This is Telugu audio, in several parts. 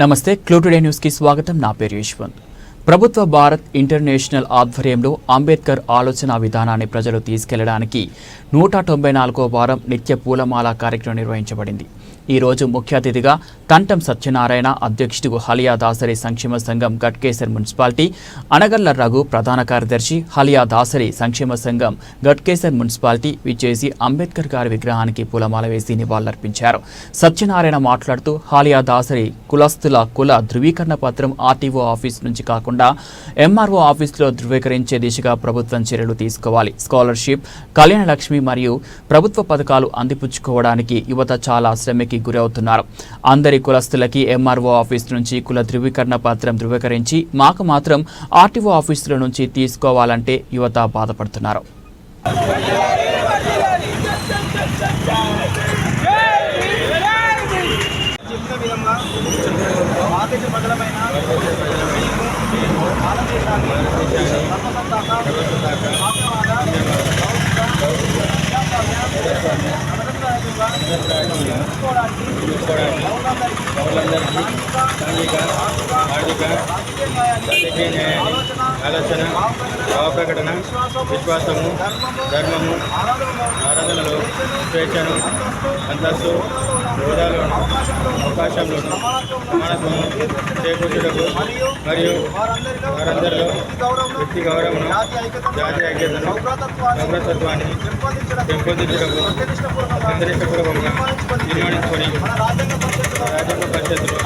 నమస్తే క్లూటుడే న్యూస్కి స్వాగతం. నా పేరు యశ్వంత్. ప్రభుత్వ భారత్ ఇంటర్నేషనల్ ఆధ్వర్యంలో అంబేద్కర్ ఆలోచన విధానాన్ని ప్రజలు తీసుకెళ్ళడానికి నూట తొంభై నాలుగో వారం నిత్య పూలమాల కార్యక్రమం నిర్వహించబడింది. ఈ రోజు ముఖ్య అతిథిగా తంటం సత్యనారాయణ అధ్యక్షుడు హలియా దాసరి సంక్షేమ సంఘం గట్కేసర్ మున్సిపాలిటీ అనగల్ల రఘు ప్రధాన కార్యదర్శి హలియా దాసరి సంక్షేమ సంఘం గట్కేసర్ మున్సిపాలిటీ విచ్చేసి అంబేద్కర్ గారి విగ్రహానికి పూలమాల వేసి నివాళులర్పించారు. సత్యనారాయణ మాట్లాడుతూ హాలియా దాసరి కులస్తుల కుల ధృవీకరణ పత్రం ఆర్టీఓ ఆఫీస్ నుంచి కాకుండా ఎంఆర్ఓ ఆఫీసులో ధృవీకరించే దిశగా ప్రభుత్వం చర్యలు తీసుకోవాలి. స్కాలర్షిప్ కళ్యాణ లక్ష్మి మరియు ప్రభుత్వ పథకాలు అందిపుచ్చుకోవడానికి యువత చాలా శ్రమకి గురవుతున్నారు. అందరి కులస్తులకి ఎంఆర్ఓ ఆఫీస్ నుంచి కుల ధృవీకరణ పత్రం ధృవీకరించి మాకు మాత్రం ఆర్టీఓ ఆఫీసుల నుంచి తీసుకోవాలంటే యువత బాధపడుతున్నారు. భారతదేశాన్ని పౌరులందరికీ సాంఘిక, ఆర్థిక, రాజకీయ న్యాయాన్ని, ఆలోచన భావప్రకటన విశ్వాసము ధర్మము ఆరాధనలో స్వేచ్ఛను అంతస్తు హోదాలోను అవకాశంలోను సమానత్వము చేకూర్చుటకు మరియు వారందరిలో వ్యక్తి గౌరవము జాతి ఐక్యతను పెంపొందించుటకు పెంపొందించడము సందర్శపూర్వకంగా తీర్మానించుకొని రాజ్యాంగ పరిషత్తులు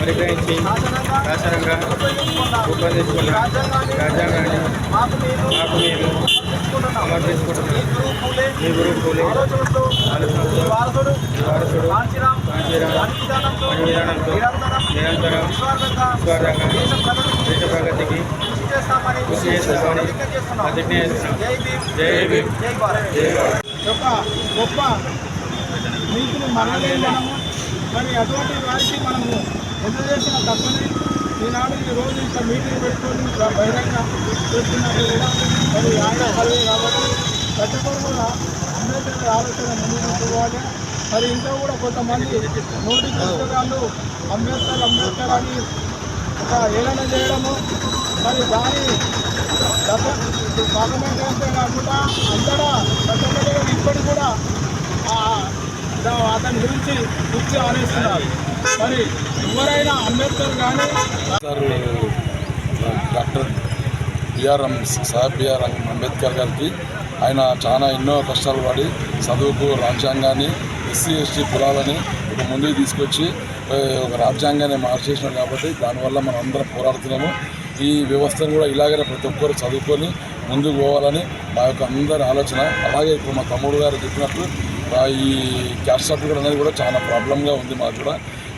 పరిగ్రహించి శాసనంగా రూపొందించుకున్న రాజ్యాంగాన్ని మాకు మేము సమర్పించుకుంటున్నాం. మీ గురు పూలే ఆలోచనతో వారసుడు విధానంతో నిరంతరం నిస్వార్థంగా దేశ ప్రగతికి కృషి చేస్తామని ప్రతిజ్ఞ చేస్తున్నాం. జై భీమ్ జై భారత్. జై భారత్. యొక్క గొప్ప నీతిని మనలేని మనము మరి అటువంటి వారికి మనము ఎంత చేసిన తప్పని ఈనాడు ఈ రోజు ఇంత మీటింగ్ పెట్టుకొని బహిరంగ చేస్తున్నట్టు కూడా. మరి ఆయన పదవి కాబట్టి ప్రతి ఒక్కరు కూడా అంబేద్కర్ ఆలోచన ముందుకోవాలి మరి ఇంకా కూడా కొంతమంది నోటి పుస్తకాలు అంబేద్కర్ అంబేద్కర్ అని ఒక ఏలన చేయడము. మరి దాని దశ భాగమైతే కాకుండా ప్రతి ఒక్కరు ఇప్పటికి కూడా అతని గురించి గుర్తి ఆనేస్తున్నారు మరి ఎవరైనా అంబేద్కర్ కానీ doctor B R Saheb B R Ambedkar గారికి ఆయన చాలా ఎన్నో కష్టాలు పడి చదువుకు రాజ్యాంగాన్ని ఎస్సీ ఎస్టీ కులాలని ఒక ముందుకు తీసుకొచ్చి ఒక రాజ్యాంగాన్ని మార్చేసినాం కాబట్టి దానివల్ల మనం అందరం పోరాడుతున్నాము. ఈ వ్యవస్థను కూడా ఇలాగనే ప్రతి ఒక్కరు చదువుకొని ముందుకు పోవాలని మా యొక్క అందరి ఆలోచన. అలాగే ఇప్పుడు మా తమ్ముడు గారు చెప్పినట్లు ఈ క్యాస్ట్ సర్టిఫికేట్ అనేది కూడా చాలా ప్రాబ్లంగా ఉంది మాకు కూడా.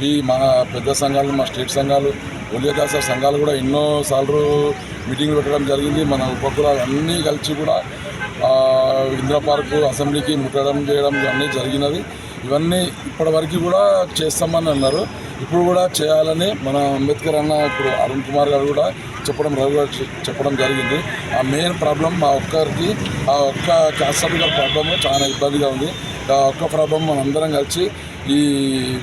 ఈ మా పెద్ద సంఘాలు మా స్టేట్ సంఘాలు ఒలియదాస సంఘాలు కూడా ఎన్నో సార్లు మీటింగ్లు పెట్టడం జరిగింది. మన ఉపకులాలు అన్నీ కలిసి కూడా ఇందిరా పార్కు అసెంబ్లీకి ముట్టడం చేయడం ఇవన్నీ జరిగినది. ఇవన్నీ ఇప్పటివరకు కూడా చేస్తామని అన్నారు. ఇప్పుడు కూడా చేయాలని మన అంబేద్కర్ అన్న ఇప్పుడు అరుణ్ కుమార్ గారు కూడా చెప్పడం రవి గారు చెప్పడం జరిగింది. ఆ మెయిన్ ప్రాబ్లం మా ఒక్కరికి ఆ ఒక్క క్యాస్ట్ సర్టిఫికేట్ ప్రాబ్లమ్ చాలా ఇబ్బందిగా ఉంది. ఒక్క ప్రాబ్లం మనందరం కలిసి ఈ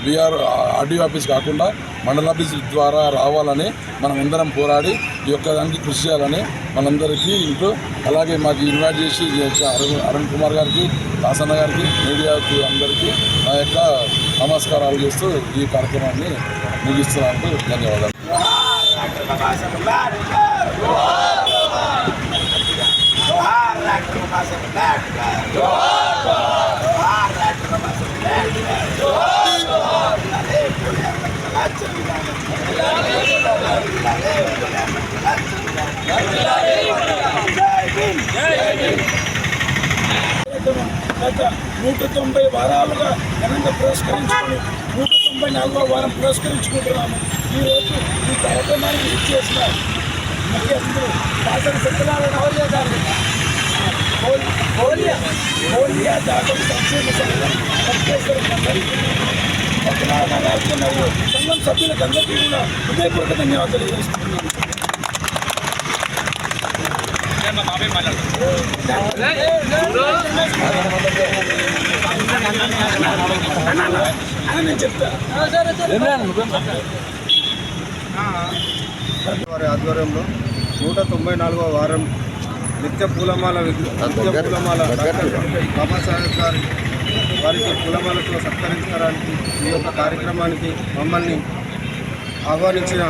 బీఆర్ ఆర్డీఓ ఆఫీస్ కాకుండా మండల ఆఫీస్ ద్వారా రావాలని మనం అందరం పోరాడి ఈ యొక్క దానికి కృషి చేయాలని మనందరికీ ఇంటూ అలాగే మాకు ఇన్వైట్ చేసి అరుణ్ అరుణ్ కుమార్ గారికి దాసన్న గారికి మీడియాకి అందరికీ నా యొక్క నమస్కారాలు చేస్తూ ఈ కార్యక్రమాన్ని ముగిస్తున్నాను ధన్యవాదాలు గత నూట తొంభై వారాలుగా ఘనంగా పురస్కరించుకొని నూట తొంభై నాలుగో వారం పురస్కరించుకుంటున్నాము ఈరోజు ఈ కార్యక్రమాన్ని ఇచ్చేసిన ముఖ్య అందరూ దాసరి సత్యనారాయణ హోలియా గారు. హోలి- హోలియా హోలియా సంక్షేమ సంఘం సత్యేశ్వర మండలి సంఘం సభ్యులకు అందరికీ కూడా హృదయపూర్వక ధన్యవాదాలు నేను వారి ఆధ్వర్యంలో నూట తొంభై నాలుగవ వారం నిత్య పూలమాల నిత్య పూలమాల బాబాసాహెబ్ గారి వారికి పూలమాలతో సత్కరించడానికి ఈ యొక్క కార్యక్రమానికి మమ్మల్ని ఆహ్వానించిన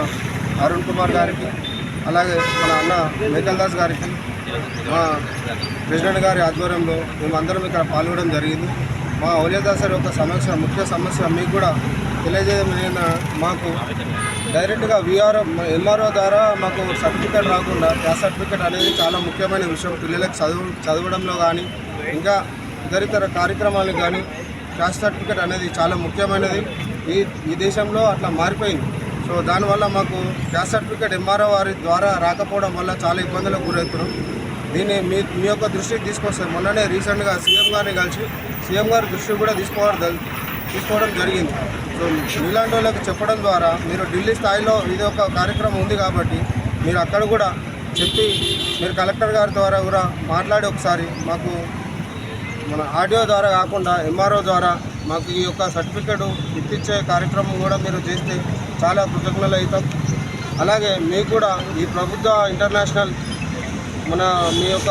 అరుణ్ కుమార్ గారికి అలాగే మన అన్న మేకల్ దాస్ గారికి మా ప్రెసిడెంట్ గారి ఆధ్వర్యంలో మేమందరం ఇక్కడ పాల్గొనడం జరిగింది. మా ఔలియాదాస్ గారి యొక్క సమస్య ముఖ్య సమస్య మీకు కూడా తెలియజేయడం మాకు డైరెక్ట్గా విఆర్ఓ ఎంఆర్ఓ ద్వారా మాకు సర్టిఫికేట్ రాకుండా క్యాస్ట్ సర్టిఫికేట్ అనేది చాలా ముఖ్యమైన విషయం. పిల్లలకు చదువు చదవడంలో కానీ ఇంకా ఇతరితర కార్యక్రమాలకు కానీ క్యాస్ట్ సర్టిఫికేట్ అనేది చాలా ముఖ్యమైనది. ఈ ఈ దేశంలో అట్లా మారిపోయింది. సో దానివల్ల మాకు క్యాస్ట్ సర్టిఫికేట్ ఎంఆర్ఓ వారి ద్వారా రాకపోవడం వల్ల చాలా ఇబ్బందులకు గురవుతున్నాం. దీన్ని మీ మీ యొక్క దృష్టికి తీసుకొస్తే మొన్ననే రీసెంట్గా సీఎం గారిని కలిసి సీఎం గారి దృష్టికి కూడా తీసుకోవడం తీసుకోవడం జరిగింది. సో మీలాంటి వాళ్ళకి చెప్పడం ద్వారా మీరు ఢిల్లీ స్థాయిలో ఇది ఒక కార్యక్రమం ఉంది కాబట్టి మీరు అక్కడ కూడా చెప్పి మీరు కలెక్టర్ గారి ద్వారా కూడా మాట్లాడి ఒకసారి మాకు మన ఆడియో ద్వారా కాకుండా ఎంఆర్ఓ ద్వారా మాకు ఈ యొక్క సర్టిఫికేట్ ఇప్పించే కార్యక్రమం కూడా మీరు చేస్తే చాలా కృతజ్ఞతలు అవుతాం. అలాగే మీకు కూడా ఈ ప్రభుత్వ ఇంటర్నేషనల్ మన మీ యొక్క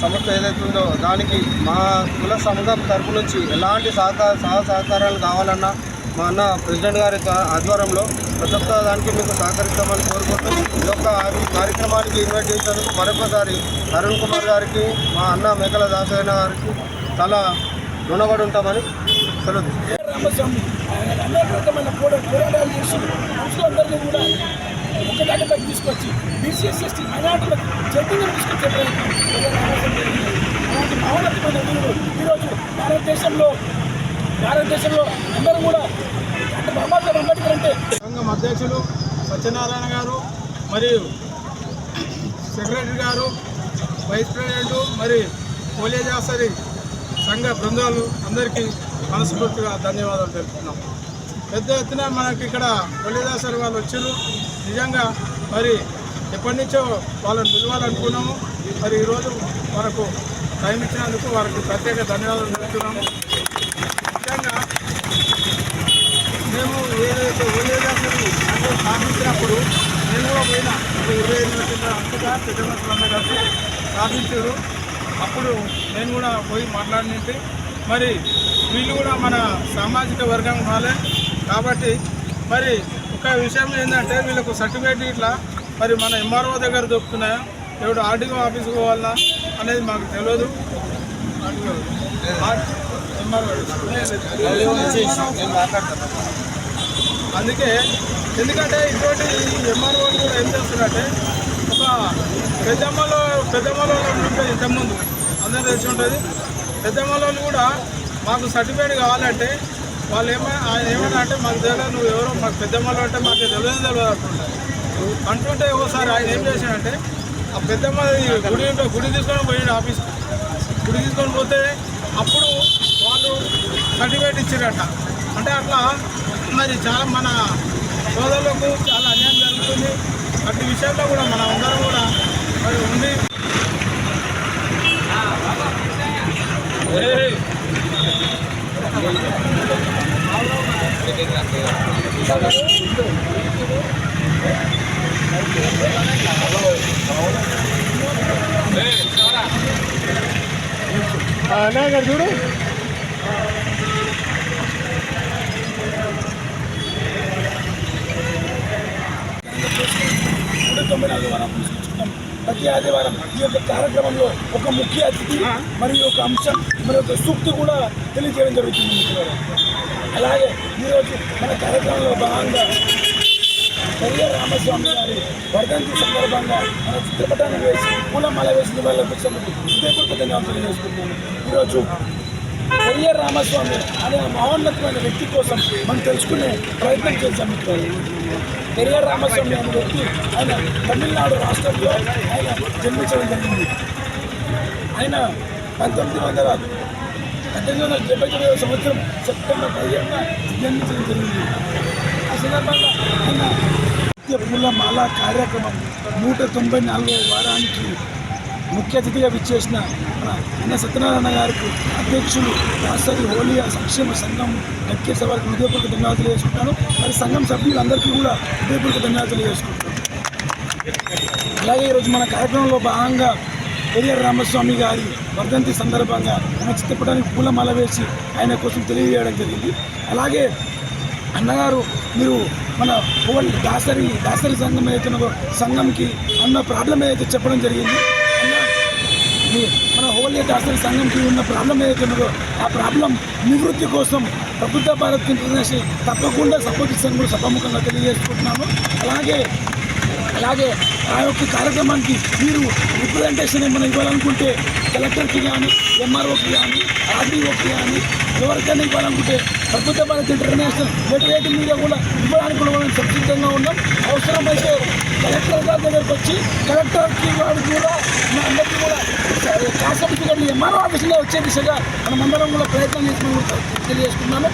సంస్థ ఏదైతే ఉందో దానికి మా కుల సంఘం తరపు నుంచి ఎలాంటి సహకార సహ సహకారాలు కావాలన్నా మా అన్న ప్రెసిడెంట్ గారి ఆధ్వర్యంలో ప్రతి ఒక్క దానికి మీకు సహకరిస్తామని కోరుకుంటూ ఈ యొక్క కార్యక్రమానికి ఇన్వైట్ చేసినందుకు మరొకసారి అరుణ్ కుమార్ గారికి మా అన్న మేకల దాసయ్య గారికి చాలా రుణపడి ఉంటామని సెలవు తీసుకొచ్చి బీసీఎస్ ఎస్టీ మైనార్టీలకు చైతన్యం తీసుకొచ్చే ప్రయత్నం. అలాంటి ఈరోజు భారతదేశంలో భారతదేశంలో అందరూ కూడా డాక్టర్ బాబాసాహెబ్ అంబేద్కర్ అంటే సంఘం అధ్యక్షులు సత్యనారాయణ గారు మరియు సెక్రటరీ గారు వైస్ ప్రెసిడెంట్ మరి పోలియాదాసరి సంఘ బృందాలు అందరికీ మనస్ఫూర్తిగా ధన్యవాదాలు తెలుపుతున్నాం. పెద్ద ఎత్తున మనకి ఇక్కడ పోలియాదాసరి వాళ్ళు వచ్చారు. నిజంగా మరి ఎప్పటి నుంచో వాళ్ళని పిలవాలనుకున్నాము. మరి ఈరోజు మనకు టైం ఇచ్చినందుకు వారికి ప్రత్యేక ధన్యవాదాలు తెలుపుతున్నాము. ముఖ్యంగా మేము ఏదైతే ఓలేదాసులు అందరూ స్థాపించినప్పుడు నేను కూడా ఇరవై ఎనిమిది కింద అంతగా పెద్దమతులందరూ కలిసి స్థాపించారు అప్పుడు నేను కూడా పోయి మాట్లాడినట్టు. మరి వీళ్ళు కూడా మన సామాజిక వర్గం వాళ్ళే కాబట్టి మరి ఒక విషయం ఏంటంటే వీళ్ళకు సర్టిఫికేట్ ఇట్లా మరి మన ఎంఆర్ఓ దగ్గర దొరుకుతున్నాయా? ఎవడు ఆర్డీఓ ఆఫీస్కి పోవాలా అనేది మాకు తెలియదు. ఎంఆర్ఓ అందుకే ఎందుకంటే ఇటువంటి ఎంఆర్ఓ కూడా ఏం చేస్తున్నారంటే ఒక పెద్దమ్మలో పెద్దమ్మలో ఉంటుంది ఇంతకుముందు అందరూ తెలిసి ఉంటుంది. పెద్దమ్మలో కూడా మాకు సర్టిఫికేట్ కావాలంటే వాళ్ళు ఏమైనా ఏమైనా అంటే మాకు తెలియదు నువ్వు ఎవరో మాకు పెద్దమ్మలు అంటే మాకు తెలియదు తెలియదు అంటుంటారు అంటుంటే ఒకసారి ఆయన ఏం చేశాడంటే ఆ పెద్దమ్మ గుడి గుడి తీసుకొని పోయాడు ఆఫీస్ గుడి తీసుకొని పోతే అప్పుడు సర్టిఫికేట్ ఇచ్చారట అంటే అట్లా మరి చాలా మన సోదరులకు చాలా అన్యాయం జరుగుతుంది అటు విషయాల్లో కూడా మన అందరం కూడా మరి ఉంది ఏయ్! చూడు నూట తొంభై నాలుగు వారం తీసుకుంటున్నాం ప్రతి ఆదివారం ఈ యొక్క కార్యక్రమంలో ఒక ముఖ్య అతిథి మరియు ఒక అంశం మరి ఒక సూక్తి కూడా తెలియజేయడం జరుగుతుంది అలాగే ఈరోజు మన కార్యక్రమంలో భాగంగా పెరియ రామస్వామి గారి వర్ధంతి సందర్భంగా మన చిత్రపటాన్ని వేసి పూలమాల వేసిన వాళ్ళ పిచ్చలకు హృదయపూర్వక ఈరోజు పెరియ రామస్వామి అనే మహోన్నతమైన వ్యక్తి కోసం మనం తెలుసుకునే ప్రయత్నం చేశాం మిత్రులు రామస్వామి అనే వ్యక్తి ఆయన తమిళనాడు రాష్ట్రంలో ఆయన జన్మించడం జరిగింది. ఆయన పంతొమ్మిది వందల పద్దెనిమిది వందల డెబ్బై తొమ్మిదవ సంవత్సరం సెప్టెంబర్ పదిహేను జన్మించడం జరిగింది. ఆ సందర్భంగా ఆయన నిత్య పూల మాల కార్యక్రమం నూట తొంభై నాలుగవ వారానికి ముఖ్య అతిథిగా విచ్చేసిన మన అన్న సత్యనారాయణ గారికి అధ్యక్షులు రాష్ట్ర హోలీ సంక్షేమ సంఘం గట్కేస సభకు హృదయపూర్వక ధన్యవాదాలు చేసుకుంటాను మరి సంఘం సభ్యులందరికీ కూడా హృదయపూర్వక ధన్యవాదాలు చేసుకుంటాను అలాగే ఈరోజు మన కార్యక్రమంలో భాగంగా పెరియర్ రామస్వామి గారి వర్ధంతి సందర్భంగా ఆయన చిత్రపటానికి పూలమాల వేసి ఆయన కోసం తెలియజేయడం జరిగింది. అలాగే అన్నగారు మీరు మన హోల్ దాసరి దాసరి సంఘం ఏదైతే ఉన్నదో సంఘంకి అన్న ప్రాబ్లం ఏదైతే చెప్పడం జరిగింది అన్న మన హోలీ దాసరి సంఘంకి ఉన్న ప్రాబ్లం ఏదైతే ఉన్నదో ఆ ప్రాబ్లం నివృత్తి కోసం ప్రభుత్వ భారత్ ఇంటర్నేషనల్ తప్పకుండా సపోర్ట్ ఇస్తాను కూడా సభాముఖంగా తెలియజేసుకుంటున్నాను అలాగే అలాగే ఆ యొక్క కార్యక్రమానికి మీరు రిప్రజెంటేషన్ ఏమైనా ఇవ్వాలనుకుంటే కలెక్టర్కి కానీ ఎంఆర్ఓకి కానీ ఆర్డీఓకి కానీ ఎవరికైనా ఇవ్వాలనుకుంటే ప్రభుత్వ భారత్ ఇంటర్నేషనల్ లెటరేట్ మీద కూడా ఇవ్వడానికి కూడా మనం సంసిద్ధంగా ఉన్నాం. అవసరమైతే కలెక్టర్ గారి దగ్గరకు వచ్చి కలెక్టర్కి వాడు కూడా మన అందరికీ కూడా కాస్ట్ ఎంఆర్ఓ ఆఫీసులో వచ్చే దిశగా మనం అందరం కూడా ప్రయత్నం చేసుకుని తెలియజేసుకున్నాము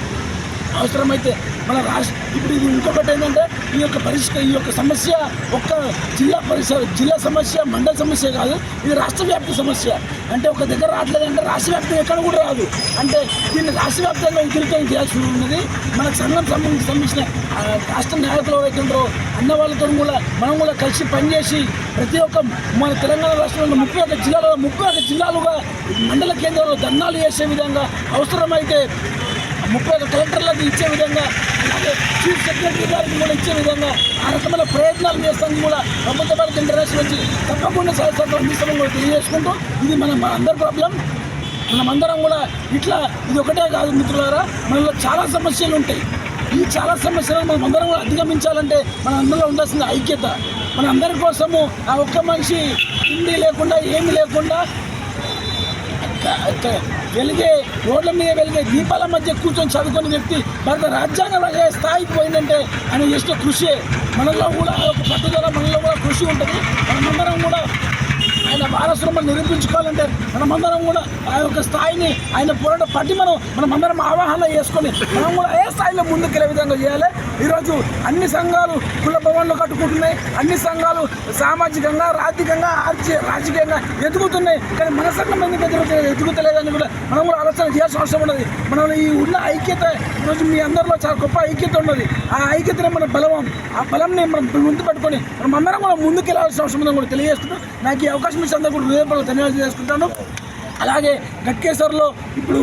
అవసరమైతే మన రాష్ట్ర ఇప్పుడు ఇది ఇంకొకటి ఏంటంటే ఈ యొక్క పరిష్క ఈ యొక్క సమస్య ఒక్క జిల్లా పరిస జిల్లా సమస్య మండల సమస్య కాదు ఇది రాష్ట్ర వ్యాప్త సమస్య. అంటే ఒక దగ్గర రావట్లేదంటే రాష్ట్ర వ్యాప్తంగా ఎక్కడ కూడా రాదు. అంటే దీన్ని రాష్ట్ర వ్యాప్తంగా ఉధృతం చేయాల్సి ఉన్నది. మనకు సంఘం సంబంధించి సంబంధించిన రాష్ట్ర నాయకులు ఎవరైతే అన్న వాళ్ళతో కూడా మనం కూడా కలిసి పనిచేసి ప్రతి ఒక్క మన తెలంగాణ రాష్ట్రంలో ముప్పై ఒక్క జిల్లాలో ముప్పై ఒక్క జిల్లాలుగా మండల కేంద్రంలో ధర్నాలు చేసే విధంగా అవసరమైతే ముప్పై ఒక్క కౌంటర్లకు ఇచ్చే విధంగా అలాగే చీఫ్ సెక్రటరీ గారికి కూడా ఇచ్చే విధంగా ఆ రకమైన ప్రయత్నాలు చేస్తానికి కూడా ప్రభుత్వ భారత ఇంటర్నేషనల్ వచ్చి తప్పకుండా సహకారం అందిస్తామని కూడా తెలియజేసుకుంటూ ఇది మన మన అందరి ప్రాబ్లం మనమందరం కూడా ఇట్లా ఇది ఒకటే కాదు మిత్రులారా మనలో చాలా సమస్యలు ఉంటాయి. ఈ చాలా సమస్యలను మనం అందరం కూడా అధిగమించాలంటే మన అందరిలో ఉండాల్సిన ఐక్యత. మన అందరి కోసము ఆ ఒక్క మనిషి హిందీ లేకుండా ఏమీ లేకుండా వెలిగే రోడ్ల మీద వెలిగే దీపాల మధ్య కూర్చొని చదువుకునే వ్యక్తి భారత రాజ్యాంగం అనే స్థాయికి పోయిందంటే ఆయన చేసిన కృషి. మనలో కూడా ఒక పట్టుదల మనలో కూడా కృషి ఉంటుంది. మనమందరం కూడా ఆయన వారసులు మనం నిరూపించుకోవాలంటే మనమందరం కూడా ఆ యొక్క స్థాయిని ఆయన పోరాట పట్టి మనం మనమందరం ఆవాహన చేసుకొని మనం కూడా ఏ స్థాయిలో ముందుకెళ్ళే విధంగా చేయాలి? ఈరోజు అన్ని సంఘాలు కుల భవన్లు కట్టుకుంటున్నాయి. అన్ని సంఘాలు సామాజికంగా ఆర్థికంగా ఆర్థిక రాజకీయంగా ఎదుగుతున్నాయి. కానీ మన సంఘం ఎందుకు ఎదుగుతుంది ఎదుగుతలేదని కూడా మనం కూడా ఆలోచన చేయాల్సిన అవసరం ఉన్నది. మనం ఈ ఉన్న ఐక్యత ఈరోజు మీ అందరిలో చాలా గొప్ప ఐక్యత ఉన్నది. ఆ ఐక్యతనే మన బలం ఆ బలంని మనం ముందు పెట్టుకొని మనం అందరం కూడా ముందుకెళ్ళాల్సిన అవసరం ఉందని కూడా తెలియజేస్తున్నాం నాకు ఈ అవకాశం ఇచ్చిన అందరూ కూడా హృదయపూర్వక ధన్యవాదాలు చేసుకుంటాను. అలాగే గట్కేశ్వర్లో ఇప్పుడు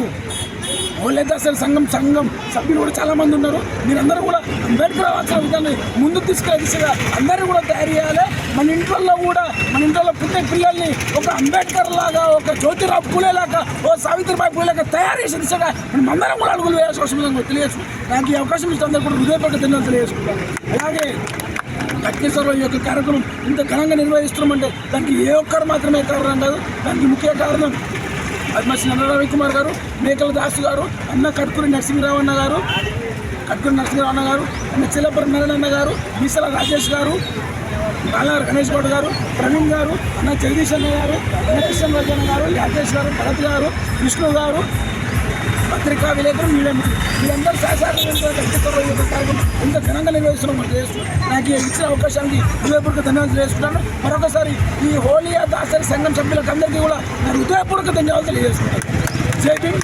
ఓలేదాసరి సంఘం సంఘం సభ్యులు కూడా చాలామంది ఉన్నారు. మీరందరూ కూడా అంబేద్కర్ ఆలోచన విధాన్ని ముందుకు తీసుకునే దిశగా అందరూ కూడా తయారు చేయాలి. మన ఇంట్లో కూడా మన ఇంట్లో పుట్టే పిల్లల్ని ఒక అంబేద్కర్ లాగా ఒక జ్యోతిరావు పూలే లాగా ఓ సావిత్రిబాయి పూలే లాగా తయారు చేసే దిశగా మనం అందరం కూడా అడుగులు వేయాల్సిన అవసరం తెలియచ్చు నాకు ఈ అవకాశం ఇస్తే అందరూ కూడా హృదయపూర్వక ధన్యవాదాలు తెలియజేసుకుంటాను అలాగే గట్కేశ్వరరావు ఈ యొక్క కార్యక్రమం ఇంత ఘనంగా నిర్వహిస్తున్నామంటే దానికి ఏ ఒక్కరు మాత్రమే కారణం కాదు. దానికి ముఖ్య కారణం అద్మసి నల్ల రవికుమార్ గారు మేకల దాస్ గారు అన్న కట్కూరి నరసింహరావు అన్న గారు కట్కూరి నరసింహరావు అన్న గారు అన్న చిల్లపరి నారాయణ గారు మీసల రాజేష్ గారు బాలార్ గణేష్ గౌడ్ గారు ప్రవీణ్ గారు అన్న జగదీష్ అన్న గారు అన్న కృష్ణ రాజన్న గారు యాదేష్ గారు భరత్ గారు విష్ణు గారు పత్రికా విలేకరులు మీడియా మిత్రులు మీరందరూ సహకారం ఇంత ఘనంగా నిర్వహిస్తున్నాం మన దేశంలో నాకు ఇచ్చిన అవకాశానికి హృదయపూర్వక ధన్యవాదాలు చేసుకుంటాను మరొకసారి ఈ హోలీ దాసరి సంఘం సభ్యులకు అందరికీ కూడా నా హృదయపూర్వక ధన్యవాదాలు తెలియజేసుకుంటాను జై భీమ్.